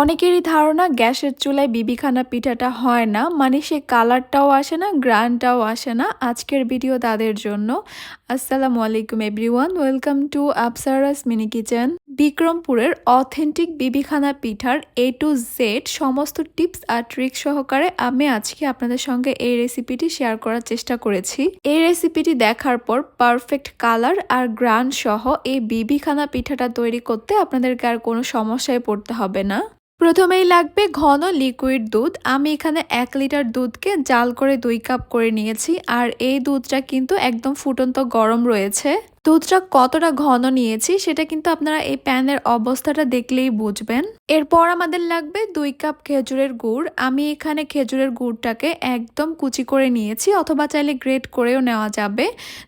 অনেকেরই ধারণা গ্যাসের চুলায় বিবিখানা পিঠাটা হয় না। মানে সে কালারটাও আসে না, গ্রানটাও আসে না। আজকের ভিডিও তাদের জন্য। আসসালামু আলাইকুম everyone, welcome to Apsaras mini kitchen. বিক্রমপুরের authentic বিবিখানা পিঠার এ টু জেড সমস্ত টিপস আর ট্রিক সহকারে আমি আজকে আপনাদের সঙ্গে এই রেসিপিটি শেয়ার করার চেষ্টা করেছি। এই রেসিপিটি দেখার পর পারফেক্ট কালার আর গ্রান সহ এই বিবিখানা পিঠাটা তৈরি করতে আপনাদেরকে আর কোনো সমস্যায় পড়তে হবে না। প্রথমেই লাগবে ঘন লিকুইড দুধ। আমি এখানে এক লিটার দুধকে জাল করে দুই কাপ করে নিয়েছি। আর এই দুধটা কিন্তু একদম ফুটন্ত গরম রয়েছে। দুধটা কতটা ঘন নিয়েছি সেটা কিন্তু আপনারা এই প্যানের অবস্থাটা দেখলেই বুঝবেন। এরপর আমাদের লাগবে দুই কাপ খেজুরের গুড়। আমি এখানে খেজুরের গুড়টাকে একদম কুচি করে নিয়েছি অথবা চাইলে গ্রেট করেও নেওয়া যাবে।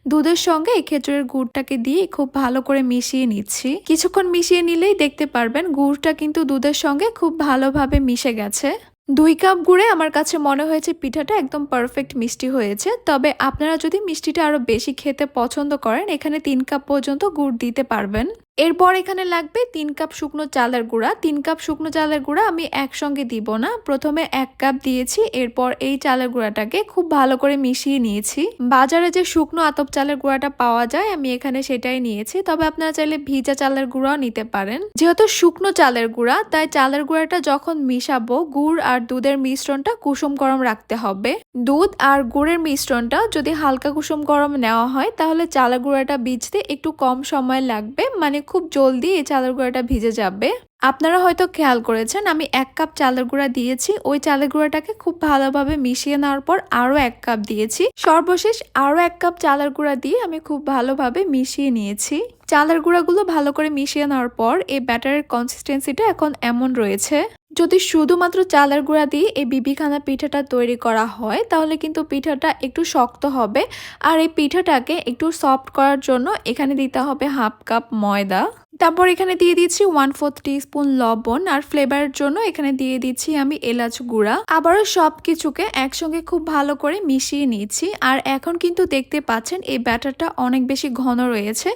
দুধের সঙ্গে এই খেজুরের গুড়টাকে দিয়ে খুব ভালো করে মিশিয়ে নিচ্ছি। কিছুক্ষণ মিশিয়ে নিলেই দেখতে পারবেন গুড়টা কিন্তু দুধের সঙ্গে খুব ভালোভাবে মিশে গেছে। দুই কাপ গুঁড়ে আমার কাছে মনে হয়েছে পিঠাটা একদম পারফেক্ট মিষ্টি হয়েছে। তবে আপনারা যদি মিষ্টিটা আরও বেশি খেতে পছন্দ করেন, এখানে তিন কাপ পর্যন্ত গুড় দিতে পারবেন। এরপর এখানে লাগবে তিন কাপ শুকনো চালের গুঁড়া। তিন কাপ শুকনো চালের গুঁড়া আমি একসঙ্গে দিব না। প্রথমে এক কাপ দিয়েছি, এরপর এই চালের গুঁড়াটাকে খুব ভালো করে মিশিয়ে নিয়েছি। বাজারে যে শুকনো আতপ চালের গুঁড়াটা পাওয়া যায়, আমি এখানে সেটাই নিয়েছি। তবে আপনারা চাইলে ভিজা চালের গুঁড়াও নিতে পারেন। যেহেতু শুকনো চালের গুঁড়া, তাই চালের গুঁড়াটা যখন মিশাবো, গুড় আর দুধের মিশ্রণটা কুসুম গরম রাখতে হবে। দুধ আর গুড়ের মিশ্রণটা যদি হালকা কুসুম গরম নেওয়া হয়, তাহলে চালের গুঁড়াটা ভিজতে একটু কম সময় লাগবে। মানে খুব জলদি এই চালের গুঁড়াটা ভিজে যাবে। আপনারা হয়তো খেয়াল করেছেন, আমি এক কাপ চালের গুঁড়া দিয়েছি। ওই চালের গুঁড়াটাকে খুব ভালোভাবে মিশিয়ে নেওয়ার পর আরও এক কাপ দিয়েছি। সর্বশেষ আরও এক কাপ চালের গুঁড়া দিয়ে আমি খুব ভালোভাবে মিশিয়ে নিয়েছি। চালের গুঁড়াগুলো ভালো করে মিশিয়ে নেওয়ার পর এই ব্যাটারের কনসিস্টেন্সিটা এখন এমন রয়েছে। যদি শুধুমাত্র চালের গুঁড়া দিয়ে এই বিবিখানা পিঠাটা তৈরি করা হয়, তাহলে কিন্তু পিঠাটা একটু শক্ত হবে। আর এই পিঠাটাকে একটু সফট করার জন্য এখানে দিতে হবে হাফ কাপ ময়দা। তারপর এখানে দিয়ে দিচ্ছি ওয়ান ফোর্থ স্পুন লবণ। আর ফ্লেভারের জন্য এখানে দিয়ে দিচ্ছি আমি এলাচ গুঁড়া। আবারও সব কিছুকে একসঙ্গে খুব ভালো করে মিশিয়ে নিচ্ছি। আর এখন কিন্তু দেখতে পাচ্ছেন এই ব্যাটারটা অনেক বেশি ঘন রয়েছে।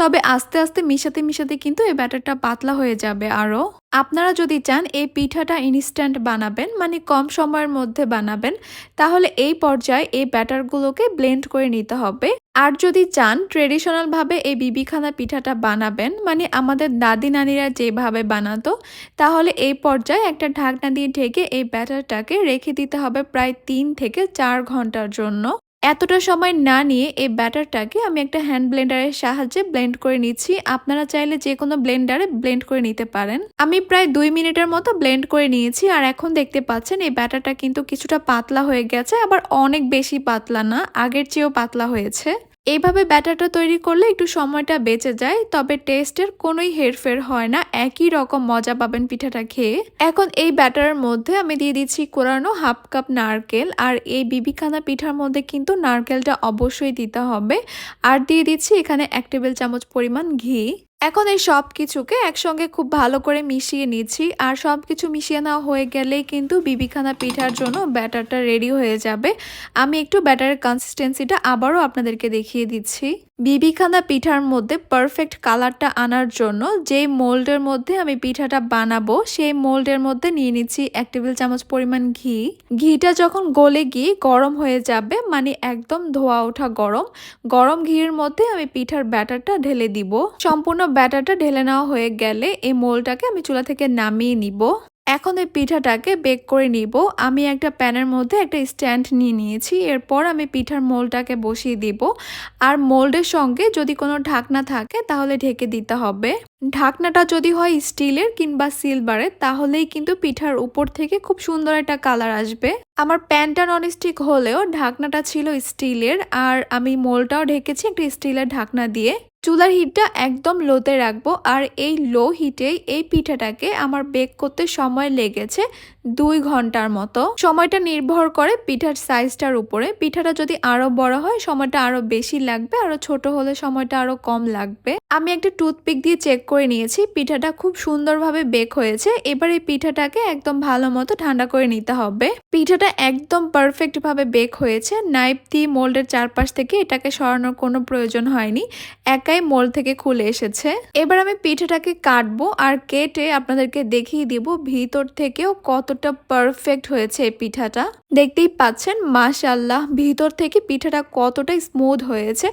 তবে আস্তে আস্তে মিশাতে মিশাতে কিন্তু এই ব্যাটারটা পাতলা হয়ে যাবে আরও। আপনারা যদি চান এই পিঠাটা ইনস্ট্যান্ট বানাবেন মানে কম সময়ের মধ্যে বানাবেন, তাহলে এই পর্যায়ে এই ব্যাটারগুলোকে ব্লেন্ড করে নিতে হবে। আর যদি চান ট্রেডিশনালভাবে এই বিবিখানা পিঠাটা বানাবেন মানে আমাদের দাদি নানিরা যেভাবে বানাতো, তাহলে এই পর্যায়ে একটা ঢাকনা দিয়ে ঢেকে এই ব্যাটারটাকে রেখে দিতে হবে প্রায় তিন থেকে চার ঘণ্টার জন্য। এতটা সময় না নিয়ে এই ব্যাটারটাকে আমি একটা হ্যান্ড ব্লেন্ডারের সাহায্যে ব্লেন্ড করে নিচ্ছি। আপনারা চাইলে যে কোনো ব্লেন্ডারে ব্লেন্ড করে নিতে পারেন। আমি প্রায় দুই মিনিটের মতো ব্লেন্ড করে নিয়েছি আর এখন দেখতে পাচ্ছেন এই ব্যাটারটা কিন্তু কিছুটা পাতলা হয়ে গেছে, আবার অনেক বেশি পাতলা না, আগের চেয়েও পাতলা হয়েছে। এইভাবে ব্যাটারটা তৈরি করলে একটু সময়টা বেঁচে যায়, তবে টেস্টের কোনোই হেরফের হয় না, একই রকম মজা পাবেন পিঠাটা খেয়ে। এখন এই ব্যাটারের মধ্যে আমি দিয়ে দিচ্ছি কোরানো হাফ কাপ নারকেল, আর এই বিবিখানা পিঠার মধ্যে কিন্তু নারকেলটা অবশ্যই দিতে হবে। আর দিয়ে দিচ্ছি এখানে এক টেবিল চামচ পরিমাণ ঘি। এখন এই সব কিছুকে একসঙ্গে খুব ভালো করে মিশিয়ে নিচ্ছি। আর সব কিছু মিশিয়ে নেওয়া হয়ে গেলেই কিন্তু বিবিখানা পিঠার জন্য ব্যাটারটা রেডি হয়ে যাবে। আমি একটু ব্যাটারের কনসিস্টেন্সিটা আবারও আপনাদেরকে দেখিয়ে দিচ্ছি। বিবিখানা পিঠার মধ্যে পারফেক্ট কালারটা আনার জন্য যেই মোল্ডের মধ্যে আমি পিঠাটা বানাবো, সেই মোল্ডের মধ্যে নিয়ে নিচ্ছি এক টেবিল চামচ পরিমাণ ঘি। ঘিটা যখন গলে গিয়ে গরম হয়ে যাবে মানে একদম ধোয়া ওঠা গরম গরম ঘির মধ্যে আমি পিঠার ব্যাটারটা ঢেলে দিব। সম্পূর্ণ ব্যাটারটা ঢেলে নেওয়া হয়ে গেলে এই মোলটাকে আমি চুলা থেকে নামিয়ে নিব। এখন এই পিঠাটাকে বেক করে নিব। আমি একটা প্যানের মধ্যে একটা স্ট্যান্ড নিয়ে নিয়েছি। এরপর আমি পিঠার মোলটাকে বসিয়ে দিব। আর মোল্ডের সঙ্গে যদি কোনো ঢাকনা থাকে তাহলে ঢেকে দিতে হবে। ঢাকনাটা যদি হয় স্টিলের কিংবা সিলভারের, তাহলেই কিন্তু পিঠার উপর থেকে খুব সুন্দর একটা কালার আসবে। আমার প্যানটা ননস্টিক হলেও ঢাকনাটা ছিল স্টিলের, আর আমি মোলটাও ঢেকেছি একটা স্টিলের ঢাকনা দিয়ে। চুলার হিটটা একদম লোতে রাখব, আর এই লো হিটেই এই পিঠাটাকে আমার বেক করতে সময় লেগেছে দুই ঘণ্টার মতো। সময়টা নির্ভর করে পিঠার সাইজটার উপরে। পিঠাটা যদি আরও বড় হয়, সময়টা আরও বেশি লাগবে, আরও ছোট হলে সময়টা আরও কম লাগবে। আমি একটা টুথপিক দিয়ে চেক করে নিয়েছি। পিঠাটা খুব সুন্দরভাবে বেক হয়েছে। এবার এই পিঠাটাকে একদম ভালো মতো ঠান্ডা করে নিতে হবে। পিঠাটা একদম পারফেক্ট ভাবে বেক হয়েছে। নাইফ দিয়ে মোল্ডের চারপাশ থেকে এটাকে সরানোর কোনো প্রয়োজন হয়নি। একাই মোল্ড থেকে খুলে এসেছে। এবার আমি পিঠাটাকে কাটবো আর কেটে আপনাদেরকে দেখিয়ে দিব ভিতর থেকেও কতটা পারফেক্ট হয়েছে এই পিঠাটা। দেখতেই পাচ্ছেন মাশাল্লাহ ভিতর থেকে পিঠাটা কতটা স্মুথ হয়েছে।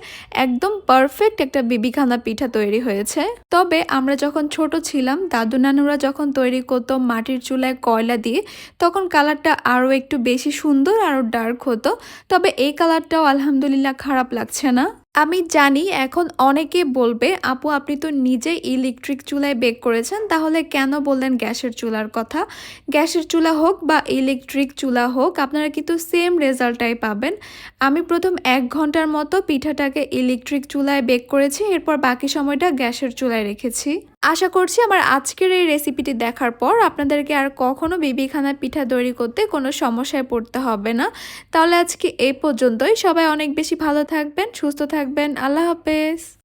একদম পারফেক্ট একটা বিবিখানা পিঠা। তৈরি হয়েছে। তবে আমরা যখন ছোট ছিলাম দাদু নানুরা যখন তৈরি করতো মাটির চুলায় কয়লা দিয়ে, তখন কালারটা আরও একটু বেশি সুন্দর, আরও ডার্ক হতো। তবে এই কালারটাও আলহামদুলিল্লাহ খারাপ লাগছে না। আমি জানি এখন অনেকে বলবে, আপু, আপনি তো নিজে ইলেকট্রিক চুলায় বেক করেছেন, তাহলে কেন বললেন গ্যাসের চুলার কথা? গ্যাসের চুলা হোক বা ইলেকট্রিক চুলা হোক, আপনারা কিন্তু সেম রেজাল্টটাই পাবেন। আমি প্রথম এক ঘণ্টার মতো পিঠাটাকে ইলেকট্রিক চুলায় বেক করেছি, এরপর বাকি সময়টা গ্যাসের চুলায় রেখেছি। আশা করছি আমার আজকের এই রেসিপিটি দেখার পর আপনাদেরকে আর কখনও বিবিখানা পিঠা তৈরি করতে কোনো সমস্যায় পড়তে হবে না। তাহলে আজকে এই পর্যন্তই। সবাই অনেক বেশি ভালো থাকবেন, সুস্থ থাকবেন। আল্লাহ হাফেজ।